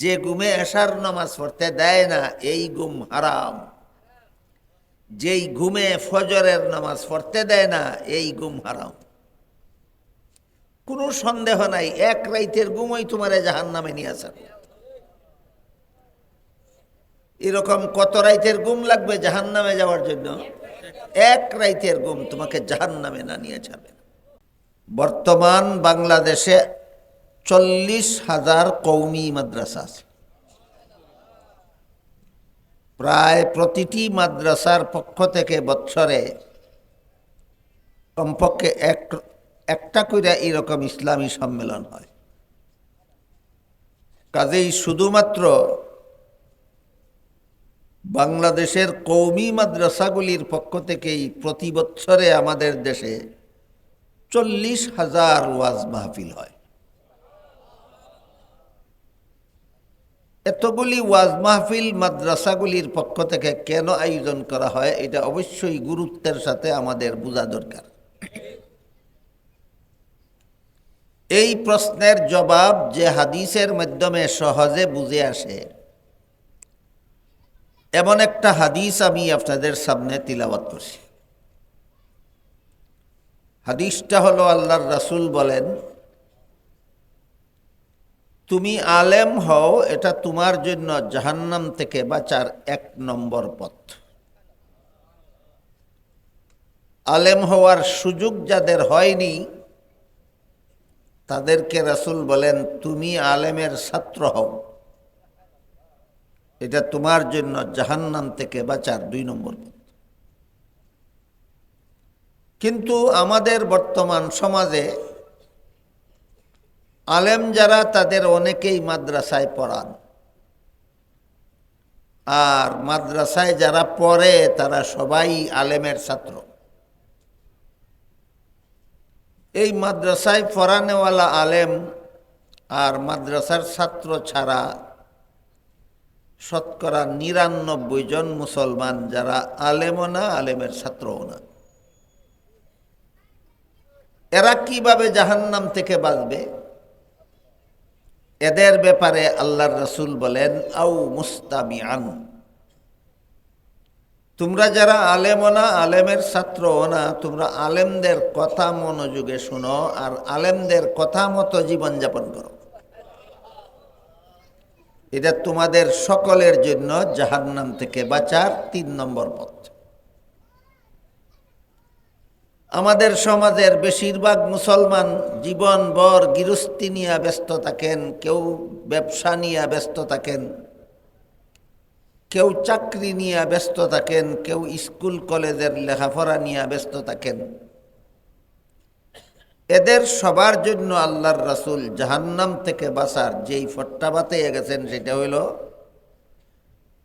যে গুমে এশার নামাজ পড়তে দেয় না, এই গুম হারাম। যেই ঘুমে ফজরের নামাজ পড়তে দেয় না, এই গুম হারাম। কোনো সন্দেহ নাই, এক রাইতের গুমই তোমারে জাহান নামে নিয়ে আসা এরকম কত রাইতের গুম লাগবে জাহান নামে যাওয়ার জন্য? এক রাইতের গুম তোমাকে জাহান নামে না নিয়ে যাবে। বর্তমান বাংলাদেশে চল্লিশ হাজার কৌমি মাদ্রাসা আছে। প্রায় প্রতিটি মাদ্রাসার পক্ষ থেকে বৎসরে কমপক্ষে এক, একটা করে এরকম ইসলামী সম্মেলন হয়। কাজেই শুধুমাত্র বাংলাদেশের কৌমি মাদ্রাসাগুলির পক্ষ থেকেই প্রতি বৎসরে আমাদের দেশে চল্লিশ হাজার ওয়াজ মাহফিল হয়। এতগুলি ওয়াজ মাহফিল মাদ্রাসাগুলির পক্ষ থেকে কেন আয়োজন করা হয়, এটা অবশ্যই গুরুত্বের সাথে আমাদের বোঝা দরকার। এই প্রশ্নের জবাব যে হাদিসের মাধ্যমে সহজে বুঝে আসে। এমন একটা হাদিস আমি আপনাদের সামনে তিলাবাত করছি। হাদিসটা হলো আল্লাহর রাসুল বলেন তুমি আলেম হও, এটা তোমার জন্য জাহান্নাম থেকে বাঁচার এক নম্বর পথ। আলেম হওয়ার সুযোগ যাদের হয়নি, তাদেরকে রাসূল বলেন, তুমি আলেমের ছাত্র হও। এটা তোমার জন্য জাহান্নাম থেকে বাঁচার দুই নম্বর পথ। কিন্তু আমাদের বর্তমান সমাজে আলেম যারা, তাদের অনেকেই মাদ্রাসায় পড়ান। আর মাদ্রাসায় যারা পড়ে, তারা সবাই আলেমের ছাত্র। এই মাদ্রাসায় পড়ানেওয়ালা আলেম আর মাদ্রাসার ছাত্র ছাড়া শতকরা নিরানব্বই জন মুসলমান, যারা আলেমও না, আলেমের ছাত্রও না। এরা কীভাবে জাহান্নাম থেকে বাঁচবে? এদের ব্যাপারে আল্লাহর রসুল বলেন আউ মুস্তামি আন তোমরা যারা আলেমও না, আলেমের ছাত্রও না, তোমরা আলেমদের কথা মনোযোগে শুনো আর আলেমদের কথা মতো জীবনযাপন করো। এটা তোমাদের সকলের জন্য জাহান্নাম থেকে বাঁচার তিন নম্বর পথ। আমাদের সমাজের বেশিরভাগ মুসলমান জীবন বর গৃহস্থী নিয়ে ব্যস্ত থাকেন, কেউ ব্যবসা নিয়ে ব্যস্ত থাকেন, কেউ চাকরি নিয়ে ব্যস্ত থাকেন, কেউ স্কুল, কলেজের লেখাপড়া নিয়ে ব্যস্ত থাকেন। এদের সবার জন্য আল্লাহর রাসুল জাহান্নাম থেকে বাঁচার যেই ফট্টা গেছেন সেটা হইল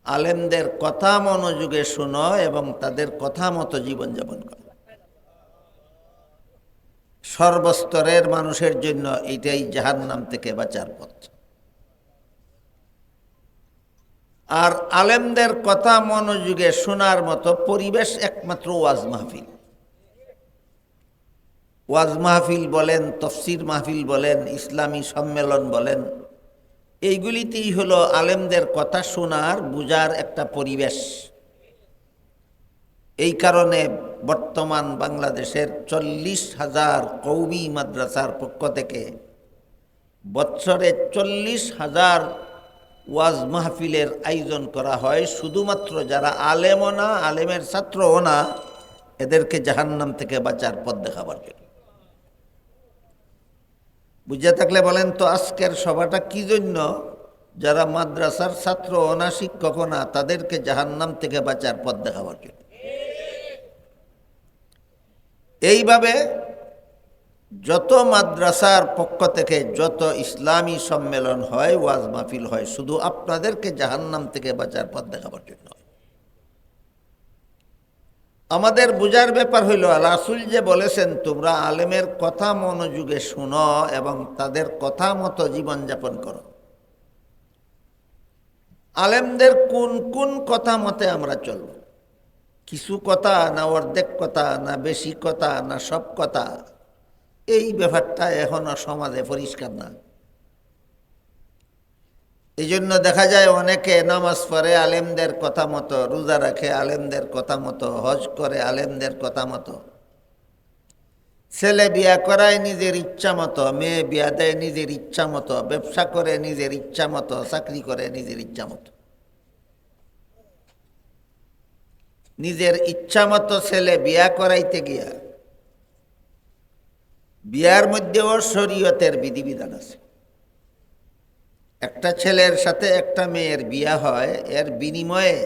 আলেমদের কথা মনোযোগে শোনো এবং তাদের কথা মতো জীবনযাপন করো। সর্বস্তরের মানুষের জন্য এটাই জাহান্নাম থেকে বাঁচার পথ। আর আলেমদের কথা মনোযোগে শোনার মতো পরিবেশ একমাত্র ওয়াজ মাহফিল। ওয়াজ মাহফিল বলেন, তফসির মাহফিল বলেন, ইসলামী সম্মেলন বলেন, এইগুলিতেই হলো আলেমদের কথা শোনার, বুজার একটা পরিবেশ। এই কারণে বর্তমান বাংলাদেশের চল্লিশ হাজার কৌমি মাদ্রাসার পক্ষ থেকে বৎসরে চল্লিশ হাজার ওয়াজ মাহফিলের আয়োজন করা হয়। শুধুমাত্র যারা আলেমও না, আলেমের ছাত্রও না, এদেরকে জাহান্নাম থেকে বাঁচার পথ দেখাবার জন্য। বুঝে থাকলে বলেন তো, আজকের সভাটা কি জন্য? যারা মাদ্রাসার ছাত্র না শিক্ষক না, তাদেরকে জাহান্নাম থেকে বাঁচার পথ দেখাবার জন্য। এইভাবে যত মাদ্রাসার পক্ষ থেকে যত ইসলামী সম্মেলন হয়, ওয়াজ মাহফিল হয়, শুধু আপনাদেরকে জাহান্নাম থেকে বাঁচার পথ দেখাবার জন্য। আমাদের বোঝার ব্যাপার হইল রাসুল যে বলেছেন, তোমরা আলেমের কথা মনোযোগে শুনো এবং তাদের কথা মতো জীবনযাপন করো। আলেমদের কোন কোন কথা মতে আমরা চলব? কিছু কথা, না অর্ধেক কথা, না বেশি কথা, না সব কথা, এই ব্যাপারটা এখনও সমাজে পরিষ্কার না। এই জন্য দেখা যায় অনেকে নামাজ পড়ে আলেমদের কথা মতো, রোজা রাখে আলেমদের কথা মতো, হজ করে আলেমদের কথা মতো। ছেলে বিয়া করায় নিজের ইচ্ছা মতো, মেয়ে বিয়া দেয় নিজের ইচ্ছা মতো, ব্যবসা করে নিজের ইচ্ছা মতো, চাকরি করে নিজের ইচ্ছা মতো। নিজের ইচ্ছা মতো ছেলে বিয়া করাইতে গিয়া, বিয়ার মধ্যেও শরীয়তের বিধিবিধান আছে। একটা ছেলের সাথে একটা মেয়ের বিয়া হয়, এর বিনিময়ে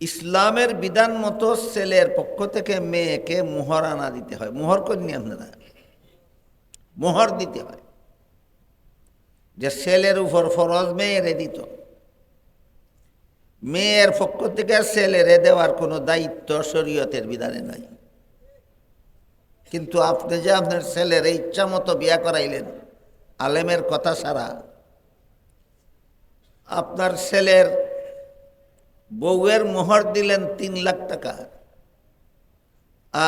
ইসলামের বিধান মতো ছেলের পক্ষ থেকে মেয়েকে মোহর আনা দিতে হয়। মোহর কন্যা আপনারা? মোহর দিতে হয়। যে ছেলের উপর ফরজ, মেয়েরে দিত। মেয়ের পক্ষ থেকে ছেলেরে দেওয়ার কোনো দায়িত্ব শরীয়তের বিধানে নাই। কিন্তু আপনি যে আপনার ছেলের ইচ্ছা মতো বিয়া করাইলেন, আলেমের কথা ছাড়া, আপনার ছেলের বউয়ের মোহর দিলেন তিন লাখ টাকা,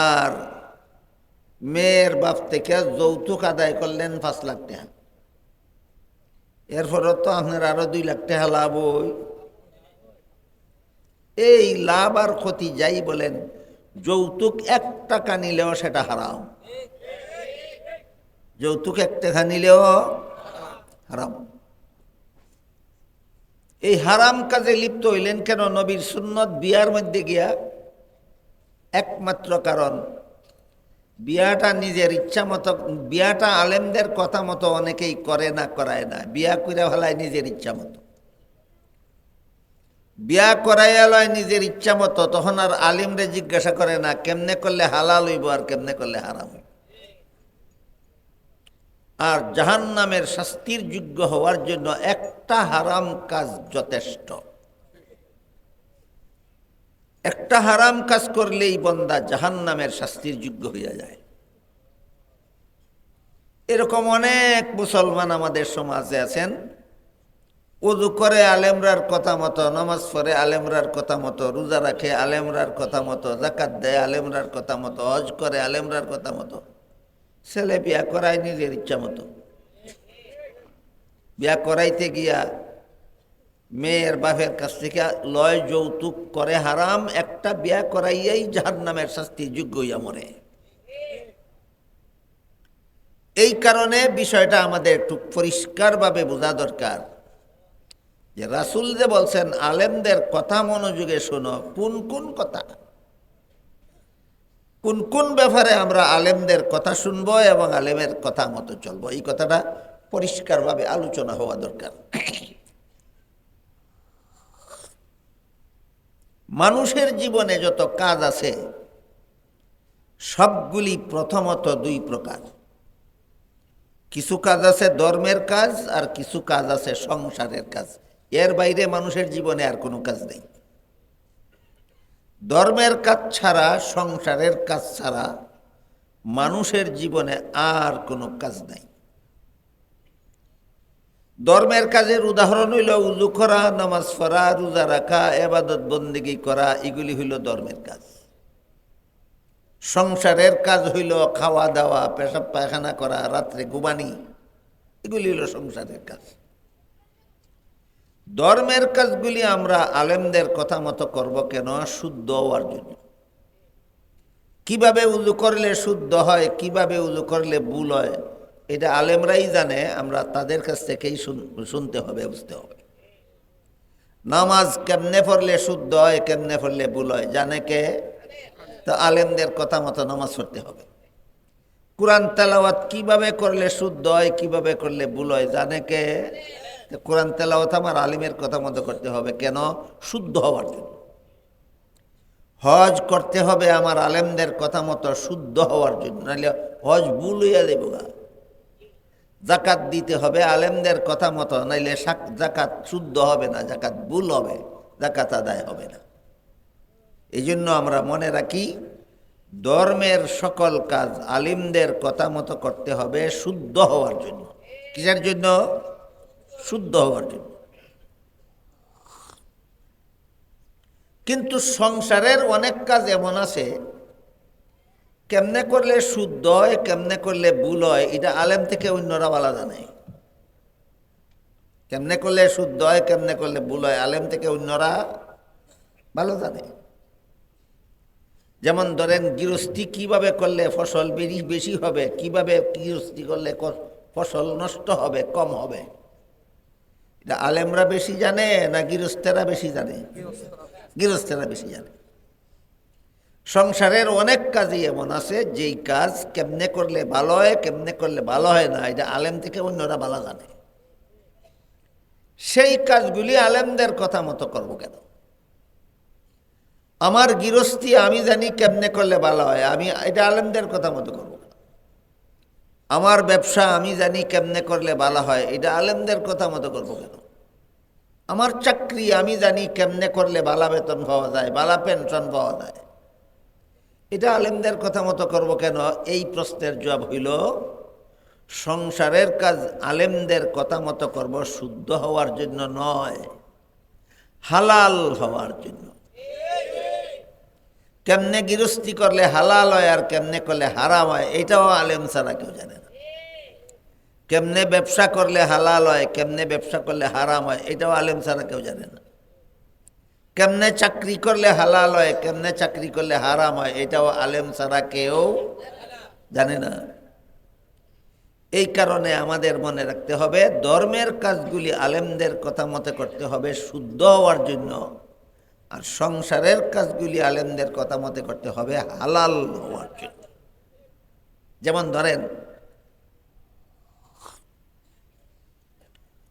আর মেয়ের বাপ থেকে যৌতুক আদায় করলেন পাঁচ লাখ টাকা। এরপরও তো আপনার আরও দুই লাখ টাকা লাভ ওই এই লাভ আর ক্ষতি যাই বলেন, যৌতুক এক টাকা নিলেও সেটা হারাম। যৌতুক এক টাকা নিলেও হারাম। এই হারাম কাজে লিপ্ত হইলেন কেন? নবীর সুন্নত বিয়ার মধ্যে গিয়া একমাত্র কারণ, বিয়াটা নিজের ইচ্ছা মতো, বিয়াটা আলেমদের কথা মতো অনেকেই করে না, করায় না। বিয়া করে ফেলায় নিজের ইচ্ছা মতো। বিয়া করাইয়া লয় নিজের ইচ্ছা মতো, তখন আর আলিমরে জিজ্ঞাসা করে না, কেমনে করলে হালাল হইব আর কেমনে করলে হারাম হইব। আর জাহান নামের শাস্তির যোগ্য হওয়ার জন্য একটা হারাম কাজ যথেষ্ট। একটা হারাম কাজ করলেই বন্দা জাহান নামের শাস্তির যোগ্য হইয়া যায়। এরকম অনেক মুসলমান আমাদের সমাজে আছেন উজু করে আলেমরার কথা মতো, নামাজ পড়ে আলেমরার কথা মতো, রোজা রাখে আলেমরার কথা মতো জাকাত দেয় আলেমরার কথা মতো, হজ করে আলেমরার কথা মতো। ছেলে বিয়া করায় নিজের ইচ্ছা মতো। বিয়া করাইতে গিয়া মেয়ের বাপের কাছ থেকে লয় যৌতুক করে হারাম, একটা বিয়া করাইয়াই যাহার নামের শাস্তি যোগ্য হইয়া মরে। এই কারণে বিষয়টা আমাদের একটু পরিষ্কারভাবে বোঝা দরকার। যে রাসুল যে বলছেন, আলেমদের কথা মনোযোগে শোনো। কোন কোন কথা? কোন কোন ব্যাপারে আমরা আলেমদের কথা শুনব এবং আলেমের কথা মতো চলবো? এই কথাটা পরিষ্কারভাবে আলোচনা হওয়া দরকার। মানুষের জীবনে যত কাজ আছে, সবগুলি প্রথমত দুই প্রকার। কিছু কাজ আছে ধর্মের কাজ আর কিছু কাজ আছে সংসারের কাজ। এর বাইরে মানুষের জীবনে আর কোনো কাজ নেই। ধর্মের কাজ ছাড়া, সংসারের কাজ ছাড়া মানুষের জীবনে আর কোনো কাজ নাই। ধর্মের কাজের উদাহরণ হইল উজু করা, নামাজ পড়া, রোজা রাখা, এবাদত বন্দিগি করা, এগুলি হইল ধর্মের কাজ। সংসারের কাজ হইল খাওয়া দাওয়া, পেশাব পায়খানা করা, রাত্রে ঘুমানি, এগুলি হইল সংসারের কাজ। ধর্মের কাজগুলি আমরা আলেমদের কথা মতো করব কেন? শুদ্ধ হওয়ার জন্য। কীভাবে উজু করলে শুদ্ধ হয়, কীভাবে উজু করলে ভুল হয়, এটা আলেমরাই জানে, আমরা তাদের কাছ থেকেই শুনতে হবে, বুঝতে হবে। নামাজ কেমনে পড়লে শুদ্ধ হয়, কেমনে পড়লে ভুল হয়, জানে কে? তো আলেমদের কথা মতো নামাজ পড়তে হবে। কোরআন তেলাওয়াত কীভাবে করলে শুদ্ধ হয়, কীভাবে করলে ভুল হয়, জানে কে? কোরআন তেলাওয়াত আমার আলিমের কথা মতো করতে হবে। কেন? শুদ্ধ হওয়ার জন্য। হজ করতে হবে আমার আলেমদের কথা মতো শুদ্ধ হওয়ার জন্য। নাহলে হজ ভুল হইয়া দেব গা। জাকাত দিতে হবে আলেমদের কথা মতো নাইলে জাকাত শুদ্ধ হবে না, জাকাত ভুল হবে, জাকাত আদায় হবে না। এই জন্য আমরা মনে রাখি, ধর্মের সকল কাজ আলিমদের কথা মতো করতে হবে শুদ্ধ হওয়ার জন্য। কিসের জন্য? শুদ্ধ হওয়ার জন্য। কিন্তু সংসারের অনেক কাজ এমন আছে, কেমনে করলে শুদ্ধ হয়, কেমনে করলে ভুল হয়, এটা আলেম থেকে অন্যরা আলাদা নেই। কেমনে করলে শুদ্ধ হয়, কেমনে করলে ভুল হয়, আলেম থেকে অন্যরা ভালো জানে। যেমন ধরেন, গৃহস্থী কীভাবে করলে ফসল বেশি বেশি হবে, কীভাবে গৃহস্থী করলে ফসল নষ্ট হবে, কম হবে? এটা আলেমরা বেশি জানে না গৃহস্থেরা বেশি জানে? গৃহস্থেরা বেশি জানে। সংসারের অনেক কাজই এমন আছে, যেই কাজ কেমনে করলে ভালো হয়, কেমনে করলে ভালো হয় না, এটা আলেম থেকে অন্যরা ভালো জানে। সেই কাজগুলি আলেমদের কথা মতো করব কেন? আমার গৃহস্থী আমি জানি কেমনে করলে ভালো হয়, আমি এটা আলেমদের কথা মতো করব আমার ব্যবসা আমি জানি কেমনে করলে ভালো হয়। এটা আলেমদের কথা মতো করব কেন? আমার চাকরি আমি জানি কেমনে করলে বালা বেতন পাওয়া যায় বালা পেনশন পাওয়া যায়। এটা আলেমদের কথা মতো করব কেন? এই প্রশ্নের জবাব হইল, সংসারের কাজ আলেমদের কথা মতো করব শুদ্ধ হওয়ার জন্য নয়, হালাল হওয়ার জন্য। কেমনে গৃহস্থী করলে হালাল হয় আর কেমনে করলে হারাম হয়, এটাও আলেম ছাড়া কেউ জানে কেমনে ব্যবসা করলে হালাল হয়, কেমনে ব্যবসা করলে হারাম হয়, এটাও আলেম ছাড়া কেউ জানে না। কেমনে চাকরি করলে হালাল হয়, কেমনে চাকরি করলে হারাম হয়, এটাও আলেম ছাড়া কেউ জানে না। এই কারণে আমাদের মনে রাখতে হবে, ধর্মের কাজগুলি আলেমদের কথা মতে করতে হবে, শুদ্ধ হওয়ার জন্য। আর সংসারের কাজগুলি আলেমদের কথা মতে করতে হবে, হালাল হওয়ার জন্য। যেমন ধরেন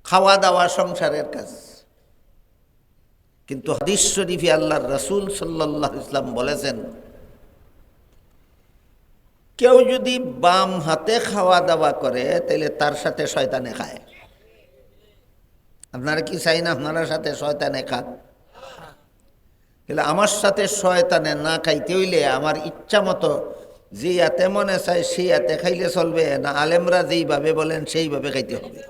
খাওয়া দাওয়া সংসারের কাজ। কিন্তু হাদিস শরীফে আল্লাহর রসুল সাল্লাহ ইসলাম বলেছেন, কেউ যদি বাম হাতে খাওয়া দাওয়া করে তাহলে তার সাথে শয়তানে খায়। আপনারা কি চাই না আপনারা সাথে শয়তানে খান? তাহলে আমার সাথে শয়তানে না খাইতে হইলে আমার ইচ্ছা মতো যে হাতে মনে চায় সেই হাতে খাইলে চলবে, না আলেমরা যেইভাবে বলেন, সেইভাবে খাইতে হবে।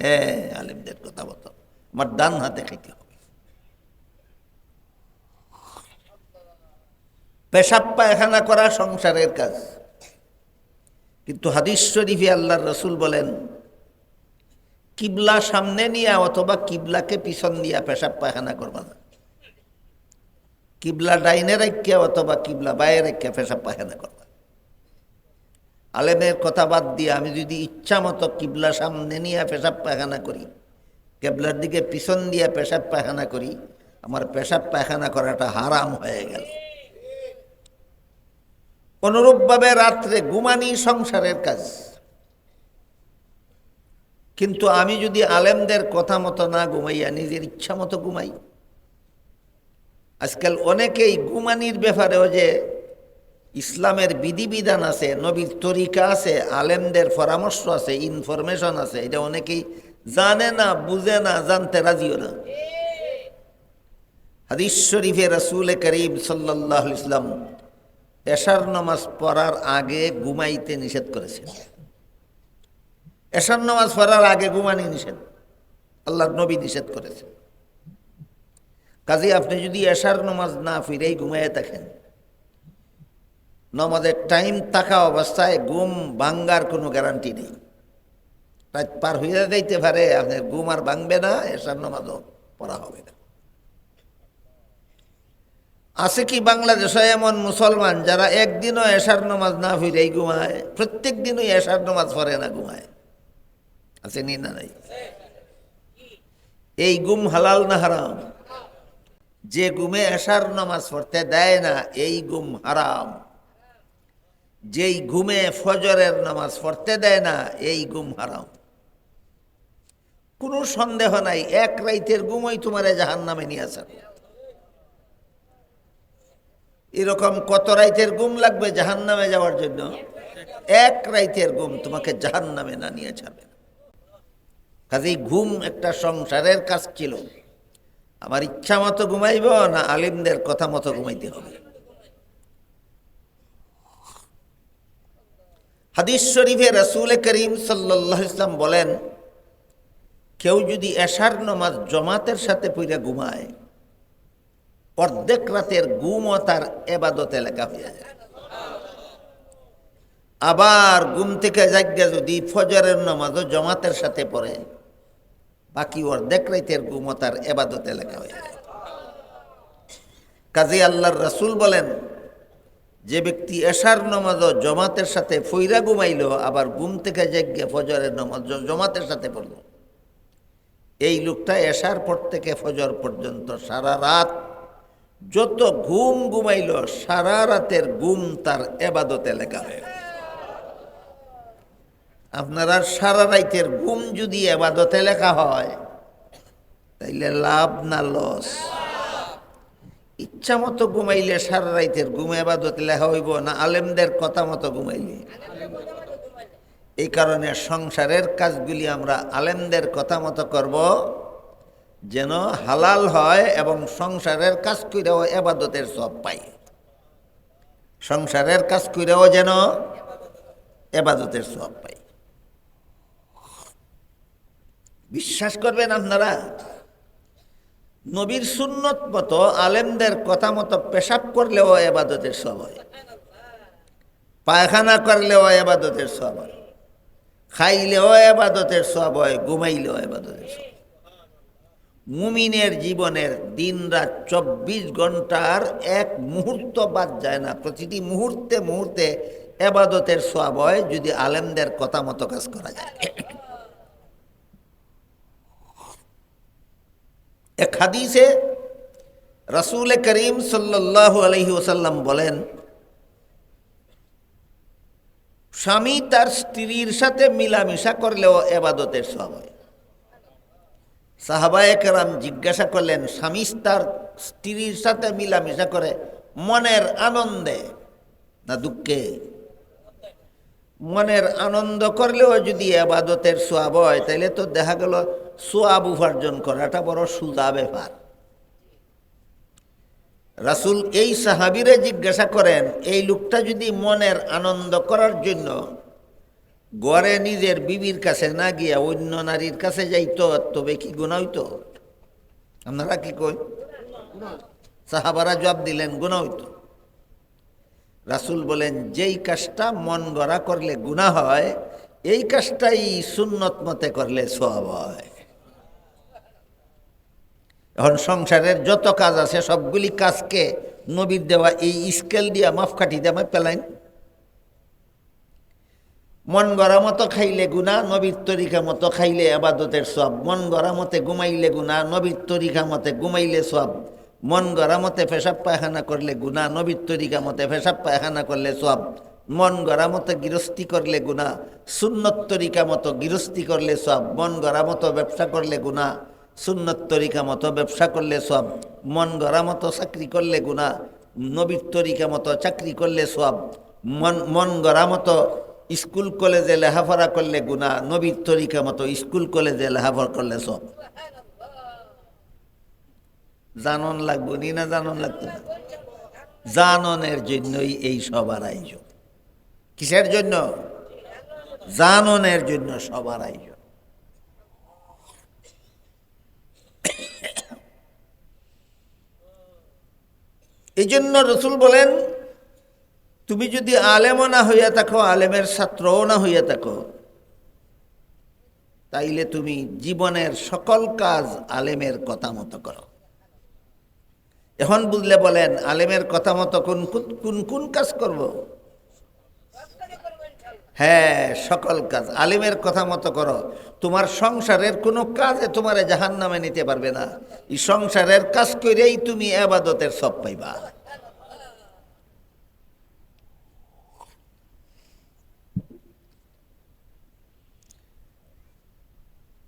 হ্যাঁ আলেমদের কথা মতো আমার ডান হাতে খাইতে হবে। পেশাব পায়খানা করা সংসারের কাজ। কিন্তু হাদিস শরীফে আল্লাহর রসুল বলেন, কিবলা সামনে নিয়ে অথবা কিবলাকে পিছন দিয়া পেশাব পায়খানা করবা না। কিবলা ডাইনে রাখিয়া অথবা কিবলা বাইরে রাখিয়া পেশাব পায়খানা করবা আলেমের কথা বাদ দিয়ে আমি যদি ইচ্ছা মতো কিবলা সামনে নিয়ে পেশাব পায়খানা করি, কেবলার দিকে পিছন দিয়ে পেশাব পায়খানা করি, আমার পেশাব পায়খানা করাটা হারাম হয়ে গেল। অনুরূপভাবে রাত্রে ঘুমানি সংসারের কাজ। কিন্তু আমি যদি আলেমদের কথা মতো না ঘুমাইয়া নিজের ইচ্ছা মতো ঘুমাই, আজকাল অনেকেই ঘুমানির ব্যাপারেও যে ইসলামের বিধিবিধান আছে, নবীর তরিকা আছে, আলেমদের পরামর্শ আছে ইনফরমেশন আছে, এটা অনেকেই জানে না, বুঝে না, জানতে রাজিও না। হাদিস শরীফে রসুল করিম সাল্লাহ ইসলাম এশার নামাজ পড়ার আগে ঘুমাইতে নিষেধ করেছেন। এশার নামাজ পড়ার আগে ঘুমানি নিষেধ। আল্লাহর নবী নিষেধ করেছেন। কাজে আপনি যদি এশার নামাজ না ফিরেই ঘুমাইয়ে থাকেন নমাজের টাইম থাকা অবস্থায় ঘুম ভাঙ্গার কোনো গ্যারান্টি নেই। রাত পার হয়ে যাইতে পারে, আপনার ঘুম আর ভাঙবে না এশার নামাজও পড়া হবে না। আছে কি বাংলাদেশে এমন মুসলমান যারা একদিনও এশার নামাজ না ফিরেই ঘুমায়? প্রত্যেক দিনই এশার নামাজ পড়ে না, ঘুমায়। আছে নি না নাই? এই গুম হালাল না হারাম? যে গুমে এশার নামাজ পড়তে দেয় না, এই গুম হারাম। যেই ঘুমে ফজরের নামাজ পড়তে দেয় না, এই গুম হারাম। কোনো সন্দেহ নাই, এক রাইতের ঘুমই তোমারে জাহান নামে নিয়ে এরকম কত রাইতের ঘুম লাগবে জাহান নামে যাওয়ার জন্য? এক রাইতের ঘুম তোমাকে জাহান নামে না নিয়ে যাবে। কাজেই ঘুম একটা সংসারের কাজ ছিল। আমার ইচ্ছা মতো ঘুমাইব না, আলিমদের কথা মতো ঘুমাইতে হবে। হাদিস শরীফে রসুল করিম সাল্লাহ ইসলাম বলেন, কেউ যদি এশার নমাজ জমাতের সাথে পইরা ঘুমায়, অর্ধেক রাতের ঘুমও তার এবাদতে লেখা হয়ে যায়। আবার ঘুম থেকে জাগ্যা যদি ফজরের নামাজও জমাতের সাথে পড়ে, বাকি অর্ধেক রাইতের ঘুমও তার এবাদতে লেখা হয়ে যায়। কাজী আল্লাহর রসুল বলেন যে ব্যক্তি এশার নমাজ জমাতের সাথে ফইরা ঘুমাইল, আবার ঘুম থেকে জেগে ফজরের নমাজ জমাতের সাথে পড়ল এই লোকটা এশার পর থেকে ফজর পর্যন্ত সারা রাত যত ঘুম ঘুমাইল, সারা রাতের ঘুম তার এবাদতে লেখা হয়ে। আপনারা সারা রাইতের ঘুম যদি এবাদতে লেখা হয়, তাইলে লাভ না লস ইচ্ছা মতো ঘুমাইলে সারা রাইতের ঘুম এবাদত লেখা হইব না, আলেমদের কথা মতো ঘুমাইলে? এই কারণে সংসারের কাজগুলি আমরা আলেমদের কথা মতো করব, যেন হালাল হয় এবং সংসারের কাজ কইরাও এবাদতের সব পাই সংসারের কাজ কইরাও যেন এবাদতের সব পাই বিশ্বাস করবেন আপনারা? নবীর সুন্নত মতো আলেমদের কথা মতো পেশাব করলেও এবাদতের সব হয়। পায়খানা করলেও এবাদতের সব হয়। খাইলেও এবাদতের সব হয়, ঘুমাইলেও এবাদতের সব মুমিনের জীবনের দিন রাত চব্বিশ ঘণ্টার এক মুহূর্ত বাদ যায় না। প্রতিটি মুহূর্তে মুহূর্তে এবাদতের সব হয় যদি আলেমদের কথা মতো কাজ করা যায়। এক হাদিসে রসুল করিম সাল্লাল্লাহু আলহি ওসাল্লাম বলেন, স্বামী তার স্ত্রীর সাথে মিলামিশা করলেও এবাদতের সব হয়। সাহাবায়ে কেরাম জিজ্ঞাসা করলেন, স্বামী তার স্ত্রীর সাথে মিলামিশা করে মনের আনন্দে না দুঃখে? মনের আনন্দ করলেও যদি আবাদতের সোয়াব হয় তাহলে তো দেখা গেল সোয়াব উপার্জন করাটা বড় সুদা ব্যাপার। রাসুল এই সাহাবিরে জিজ্ঞাসা করেন, এই লোকটা যদি মনের আনন্দ করার জন্য গড়ে নিজের বিবির কাছে না গিয়া অন্য নারীর কাছে যাইত, তবে কি গুণা হইতো? আপনারা কি কই? সাহাবারা জবাব দিলেন গুণা হইতো। রাসুল বলেন, যেই কাজটা মন গড়া করলে গুণা হয়, এই কাজটাই সুন্নত মতে করলে সব হয়। এখন সংসারের যত কাজ আছে, সবগুলি কাজকে নবীর দেওয়া, এই স্কেল দিয়া মাপকাঠি দিয়ে আমার পেলাইন। মন গড়া মতো খাইলে গুণা নবীর তরিকা মতো খাইলে আবাদতের সব মন গড়া মতে ঘুমাইলে গুণা নবীর তরিকা মতে ঘুমাইলে সব মন গড়া মতে পেশাব পায়খানা করলে গুণা নবীর তরিকা মতে পেশাব পায়খানা করলে সব মন গড়া মতো গৃহস্থী করলে গুণা সুন্নত তরিকা মতো গৃহস্থী করলে সব মন গড়া মতো ব্যবসা করলে গুণা সুন্নত তরিকা মতো ব্যবসা করলে সব, মন গড়া মতো চাকরি করলে গুণা নবীর তরিকা মতো চাকরি করলে সব, মন মন গড়া মতো স্কুল, কলেজে লেখাপড়া করলে গুণা নবীর তরিকা মতো স্কুল, কলেজে লেখাপড়া করলে সব। জানন লাগবো নি না জানন লাগতো না? জাননের জন্যই এই সবার আয়োজন। কিসের জন্য? জাননের জন্য সবার আয়োজন। এই জন্য রসুল বলেন, তুমি যদি আলেমও না হইয়া থাকো, আলেমের ছাত্রও না হইয়া থাকো, তাইলে তুমি জীবনের সকল কাজ আলেমের কথা মতো করো। এখন বুঝলে বলেন, আলেমের কথা মতো কোন কোন- কোন কাজ করব? হ্যাঁ সকল কাজ। আলিমের কথা মতো করো। তোমার সংসারের কোনো কাজে তোমার জাহান নামে নিতে পারবে না। এই সংসারের কাজ করেই তুমি আবাদতের সব পাইবা।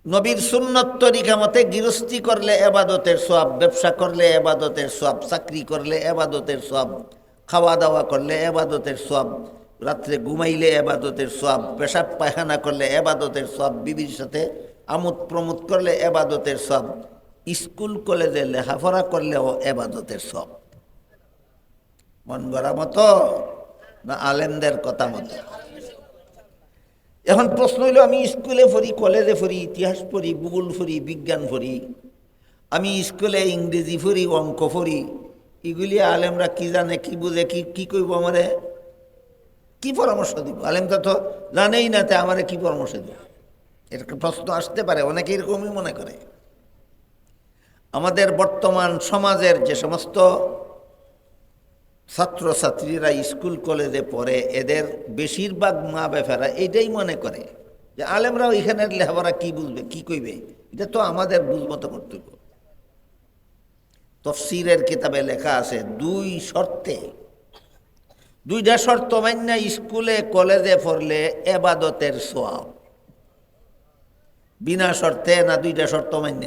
নবীর সুন্নত তরিকা মতে গৃহস্থী করলে এবাদতের সব ব্যবসা করলে এবাদতের সব চাকরি করলে এবাদতের সব খাওয়া দাওয়া করলে এবাদতের সব রাত্রে ঘুমাইলে এবাদতের সব পেশাব পায়খানা করলে এবাদতের সব বিবির সাথে আমোদ প্রমোদ করলে এবাদতের সব স্কুল, কলেজে লেখাপড়া করলেও এবাদতের সব মন গড়া মতো না আলেমদের কথা মতো? এখন প্রশ্ন হইল, আমি স্কুলে পড়ি, কলেজে পড়ি, ইতিহাস পড়ি, ভূগোল পড়ি, বিজ্ঞান পড়ি, আমি স্কুলে ইংরেজি পড়ি, অঙ্ক পড়ি, এগুলি আলেমরা কি জানে, কি বুঝে, কি কি কইব আমারে? কি পরামর্শ দিব? আলেমটা তো জানেই না তে আমারে কি পরামর্শ দিব? এরকম প্রশ্ন আসতে পারে অনেকে এরকমই মনে করে। আমাদের বর্তমান সমাজের যে সমস্ত ছাত্রছাত্রীরা স্কুল, কলেজে পড়ে, এদের বেশিরভাগ মা বেফারা এটাই মনে করে যে আলেমরাও এখানের লেখাপড়া কি বুঝবে, কি কইবে? এটা তো আমাদের বুঝমতো কর্তব্য। তফসিরের কিতাবে লেখা আছে, দুই শর্তে দুইটা শর্ত মান্য স্কুলে, কলেজে পড়লে এবাদতের সোয়াব বিনা শর্তে না দুইটা শর্ত মান্য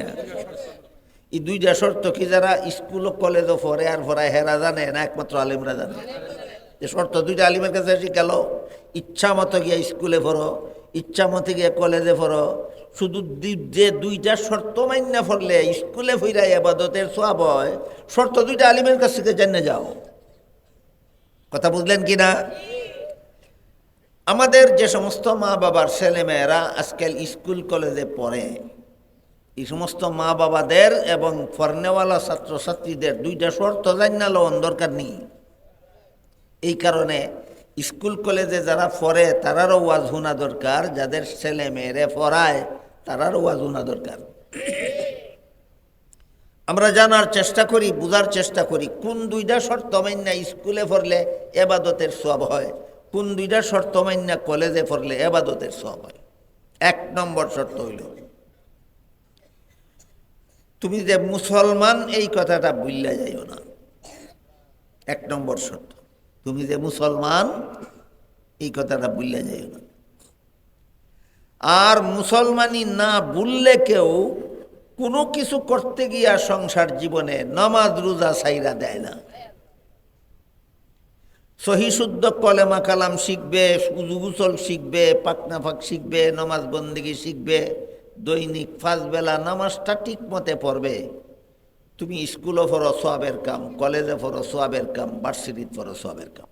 এই দুইটা শর্ত কি যারা স্কুল কলেজও পড়ে আর পড়ায়, হেরা জানে না? একমাত্র আলিমরা জানে। যে শর্ত দুইটা আলিমের কাছে শিখালো ইচ্ছা মতো গিয়ে স্কুলে পড়ো, ইচ্ছা মতো গিয়ে কলেজে পড়ো। শুধু যে দুইটা শর্ত মান্য পড়লে স্কুলে ফিরা এবাদতের সোয়াব হয়, শর্ত দুইটা আলিমের কাছ থেকে জেনে যাও। কথা বুঝলেন কি না আমাদের যে সমস্ত মা বাবার ছেলেমেয়েরা আজকাল স্কুল, কলেজে পড়ে, এই সমস্ত মা বাবাদের এবং ফরনেওয়ালা ছাত্রছাত্রীদের দুইটা শর্ত জানালো দরকার নেই। এই কারণে স্কুল, কলেজে যারা পড়ে, তারারও ওয়াজ হোনা দরকার, যাদের ছেলে মেয়েরে পড়ায়, তারারও ওয়াজ হোনা দরকার। আমরা জানার চেষ্টা করি, বুঝার চেষ্টা করি, কোন দুইটা শর্ত মান্যা স্কুলে পড়লে এবাদতের সব হয়? কোন দুইটা শর্ত মান্যা কলেজে পড়লে এবাদতের সব হয়? এক নম্বর শর্ত হইল, তুমি যে মুসলমান, এই কথাটা বুঝলা যাইও না। এক নম্বর শর্ত, তুমি যে মুসলমান, এই কথাটা বুঝলা যাইও না। আর মুসলমানি না বললে কেউ কোনো কিছু করতে গিয়া সংসার জীবনে নামাজ, রোজা সাইরা দেয় না। সহি শুদ্ধ কলেমা কালাম শিখবে, উজু গুসল শিখবে, পাকনা ফাঁক শিখবে, নামাজ বন্দিগি শিখবে, দৈনিক পাঁচ বেলা নামাজটা ঠিক মতে পড়বে। তুমি স্কুলও পড়ো সোয়াবের কাম কলেজে পড়ো সোয়াবের কাম ভার্সিটিত পড়ো সোয়াবের কাম।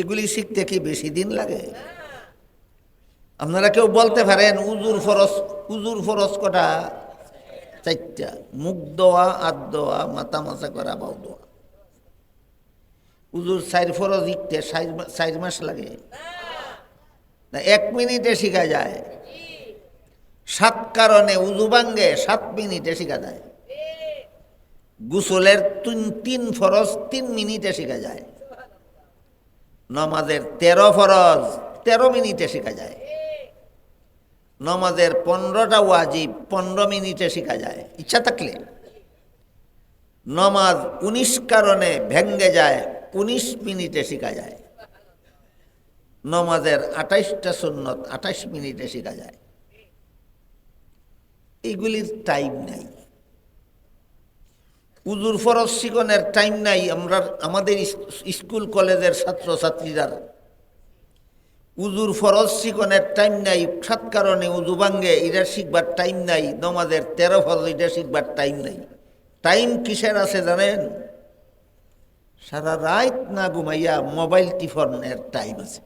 এগুলি শিখতে কি বেশি দিন লাগে? আপনারা কেউ বলতে পারেন, উজুর ফরস উজুর ফরস কটা? চারটা। মুখ দোয়া আদ দোয়া মাথা মাথা করা বাউ দোয়া উজুর চার ফরজ ইকতে চার মাস লাগে। না, এক মিনিটে শিখা যায়। সাত কারণে উজু ভাঙ্গে, সাত মিনিটে শিখা যায়। গুসলের তিন তিন ফরজ তিন মিনিটে শিখা যায়। নমাজের তেরো ফরজ তেরো মিনিটে শেখা যায়। নমাজের পনেরোটা ওয়াজিব পনেরো মিনিটে শেখা যায়। ইচ্ছা থাকলে। নমাজ উনিশ কারণে ভেঙ্গে যায়, উনিশ মিনিটে শেখা যায়। নমাজের আঠাইশটা সুন্নত আঠাইশ মিনিটে শেখা যায়। এইগুলির টাইম নাই। উজুর ফরজ শিখনের টাইম নাই। আমরা, আমাদের স্কুল, কলেজের ছাত্রছাত্রীরা উজুর ফরজ শিখনের টাইম নাই সাত কারণে উজু ভাঙ্গে, এটা শিখবার টাইম নাই, নমাজের তেরো ফরজ এটা শিখবার টাইম নাই। টাইম কিসের আছে জানেন? সারা রাত না ঘুমাইয়া মোবাইল টিফনের টাইম আছে।